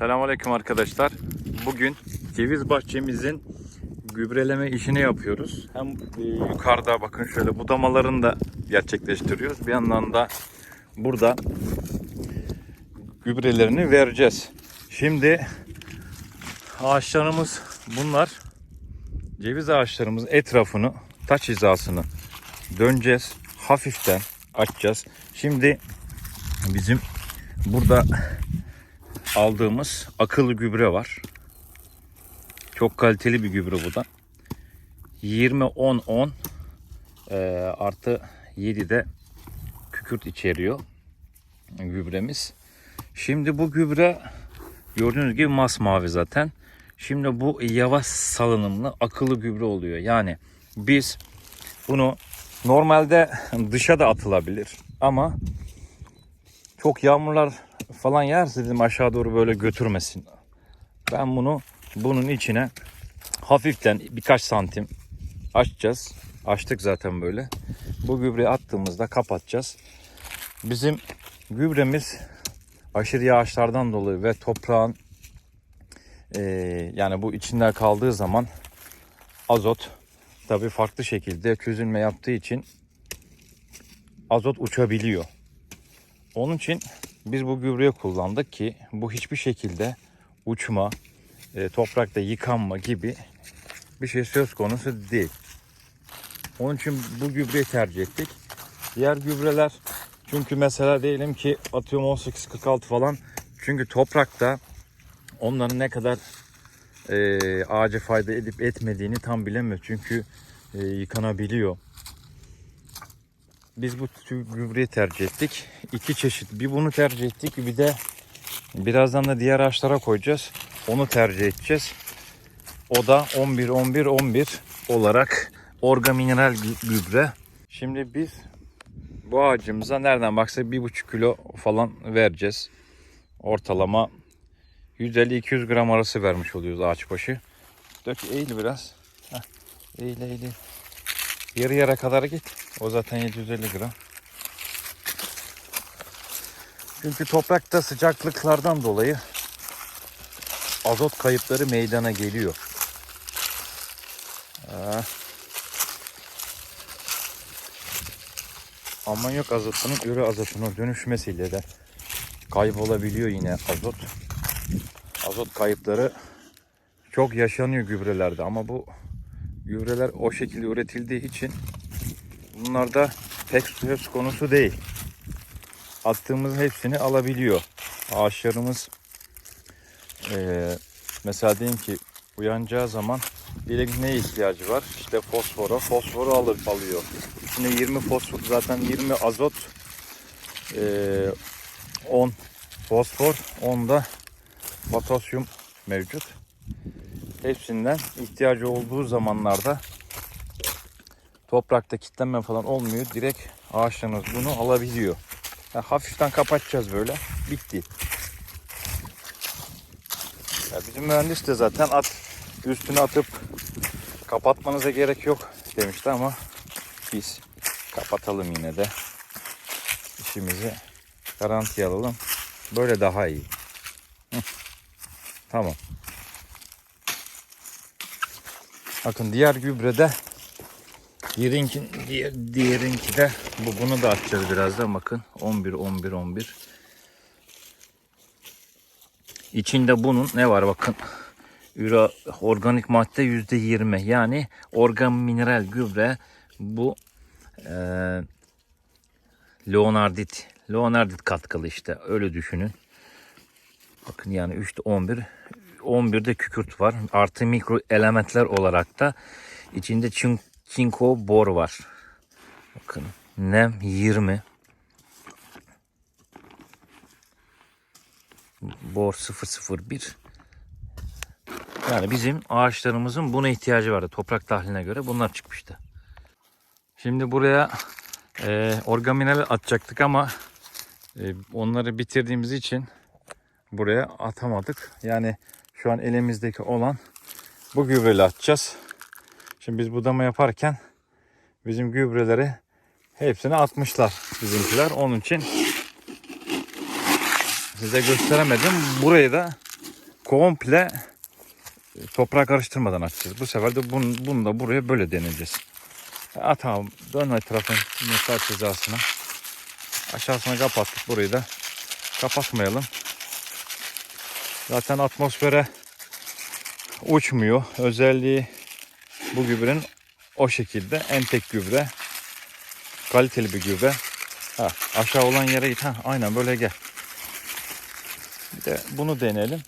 Selamünaleyküm arkadaşlar. Bugün ceviz bahçemizin gübreleme işini yapıyoruz. Hem e, yukarıda bakın şöyle budamalarını da gerçekleştiriyoruz. Bir yandan da burada gübrelerini vereceğiz. Şimdi ağaçlarımız bunlar. Ceviz ağaçlarımızın etrafını, taç hizasını döneceğiz. Hafiften açacağız. Şimdi bizim burada aldığımız akıllı gübre var. Çok kaliteli bir gübre bu da. 20 10 10 e, artı 7 de kükürt içeriyor gübremiz. Şimdi bu gübre gördüğünüz gibi masmavi zaten. Şimdi bu yavaş salınımlı akıllı gübre oluyor. Yani biz bunu normalde dışa da atılabilir ama çok yağmurlar falan yerse dedim aşağı doğru böyle götürmesin. Ben bunu bunun içine hafiften birkaç santim açacağız. Açtık zaten böyle. Bu gübreyi attığımızda kapatacağız. Bizim gübremiz aşırı yağışlardan dolayı ve toprağın eee, yani bu içinde kaldığı zaman azot tabi farklı şekilde çözülme yaptığı için azot uçabiliyor. Onun için biz bu gübreyi kullandık ki bu hiçbir şekilde uçma, e, toprakta yıkanma gibi bir şey söz konusu değil. Onun için bu gübreyi tercih ettik. Diğer gübreler çünkü mesela diyelim ki atıyorum 18-46 falan çünkü toprakta onların ne kadar e, ağaca fayda edip etmediğini tam bilemiyor. Çünkü e, yıkanabiliyor. Biz bu tür gübreyi tercih ettik. İki çeşit. Bir bunu tercih ettik. Bir de birazdan da diğer ağaçlara koyacağız. Onu tercih edeceğiz. O da 11 11 11 olarak orga mineral gü- gübre. Şimdi biz bu ağacımıza nereden baksa 1,5 kilo falan vereceğiz. Ortalama 150-200 gram arası vermiş oluyoruz ağaç başı. Dök eğil biraz. Heh, eğil eğil. Yarı yere kadar git. O zaten 750 gram. Çünkü toprakta sıcaklıklardan dolayı azot kayıpları meydana geliyor. Aa. Amonyak azotunun üre azotuna dönüşmesiyle de kaybolabiliyor yine azot. Azot kayıpları çok yaşanıyor gübrelerde ama bu gübreler o şekilde üretildiği için bunlarda pek söz konusu değil. Attığımız hepsini alabiliyor. Ağaçlarımız eee, mesela diyelim ki uyanacağı zaman diyelim neye ihtiyacı var? İşte fosfora. Fosforu alır, alıyor. İçinde 20 fosfor zaten 20 azot eee 10 fosfor 10 da potasyum mevcut hepsinden ihtiyacı olduğu zamanlarda toprakta kitlenme falan olmuyor. Direkt ağaçlarınız bunu alabiliyor. Ya hafiften kapatacağız böyle. Bitti. Ya bizim mühendis de zaten at üstüne atıp kapatmanıza gerek yok demişti ama biz kapatalım yine de. İşimizi garantiye alalım. Böyle daha iyi. Hı. Tamam. Bakın diğer gübrede diğerinki, diğer, diğerinki de bu. Bunu da atacağız birazdan bakın. 11 11 11 İçinde bunun ne var bakın? Üra, organik madde yüzde yirmi. Yani organ mineral gübre. Bu e, Leonardit. Leonardit katkılı işte öyle düşünün. Bakın yani 3'te 11 11'de kükürt var. Artı mikro elementler olarak da içinde çin, çinko bor var. Bakın nem 20. Bor 001. Yani bizim ağaçlarımızın buna ihtiyacı vardı. Toprak tahliline göre bunlar çıkmıştı. Şimdi buraya e, orgaminal atacaktık ama e, onları bitirdiğimiz için buraya atamadık. Yani şu an elimizdeki olan bu gübreyle atacağız. Şimdi biz budama yaparken bizim gübreleri hepsini atmışlar bizimkiler. Onun için size gösteremedim. Burayı da komple toprağa karıştırmadan atacağız. Bu sefer de bunu, bunu da buraya böyle deneyeceğiz. Atalım. Dön etrafın mesaj hizasına. Aşağısına kapattık. Burayı da kapatmayalım. Zaten atmosfere uçmuyor. Özelliği bu gübrenin o şekilde entek gübre. Kaliteli bir gübre. Ha, aşağı olan yere git. Ha, aynen böyle gel. Bir de bunu deneyelim.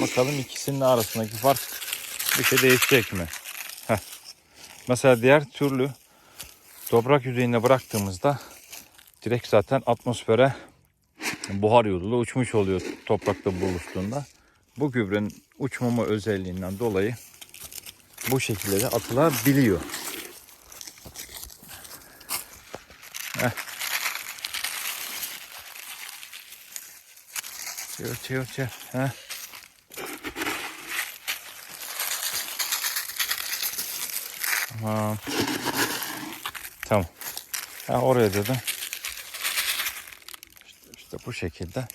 Bakalım ikisinin arasındaki fark bir şey değişecek mi? Heh. Mesela diğer türlü toprak yüzeyine bıraktığımızda direkt zaten atmosfere buhar yoluyla uçmuş oluyor toprakta buluştuğunda. Bu gübrenin uçmama özelliğinden dolayı bu şekilde de atılabiliyor. Heh. Çevir çevir çevir. Heh. Tamam. Tamam. Ha, oraya dedim. İşte, işte bu şekilde.